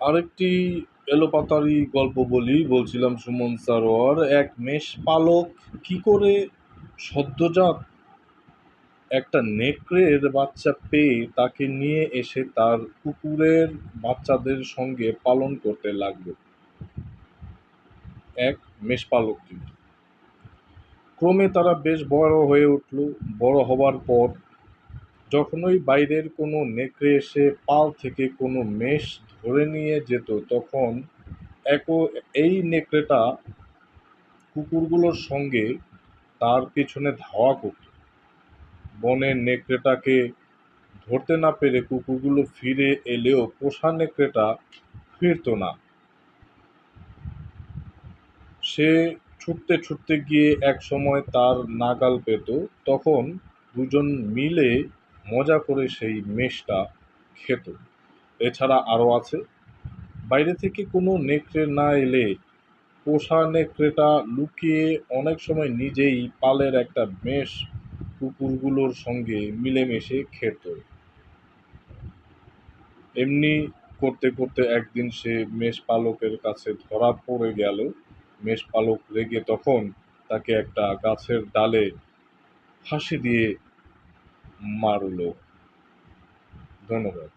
আরেকটি এলোপাতারি গল্প বলি, বলছিলাম সুমন সারোয়ার, এক মেষ পালক কী করে সদ্যজাত একটা নেকড়ের বাচ্চা পেয়ে তাকে নিয়ে এসে তার কুকুরের বাচ্চাদের সঙ্গে পালন করতে লাগল। এক মেষপালক কিন্তু ক্রমে তারা বেশ বড় হয়ে উঠল। বড় হবার পর যখনই বাইরের কোনো নেকড়ে এসে পাল থেকে কোনো মেষ ধরে নিয়ে যেত, তখন একো, এই নেকড়েটা কুকুরগুলোর সঙ্গে তার পিছনে ধাওয়া করত। বনের নেকড়েটাকে ধরতে না পেরে কুকুরগুলো ফিরে এলেও পোষা নেকড়েটা ফিরত না। সে ছুটতে ছুটতে গিয়ে এক সময় তার নাগাল পেত, তখন দুজন মিলে মজা করে সেই মেষটা খেত। এছাড়া আরও আছে, বাইরে থেকে কোনো নেকড়ে না এলে পোষা নেকড়েটা লুকিয়ে অনেক সময় নিজেই পালের একটা মেষ কুকুরগুলোর সঙ্গে মিলেমিশে খেত। এমনি করতে করতে একদিন সে মেষ পালকের কাছে ধরা পড়ে গেল। মেষ পালক রেগে তখন তাকে একটা গাছের ডালে ফাঁসি দিয়ে મારું લેવું ધન્યવાદ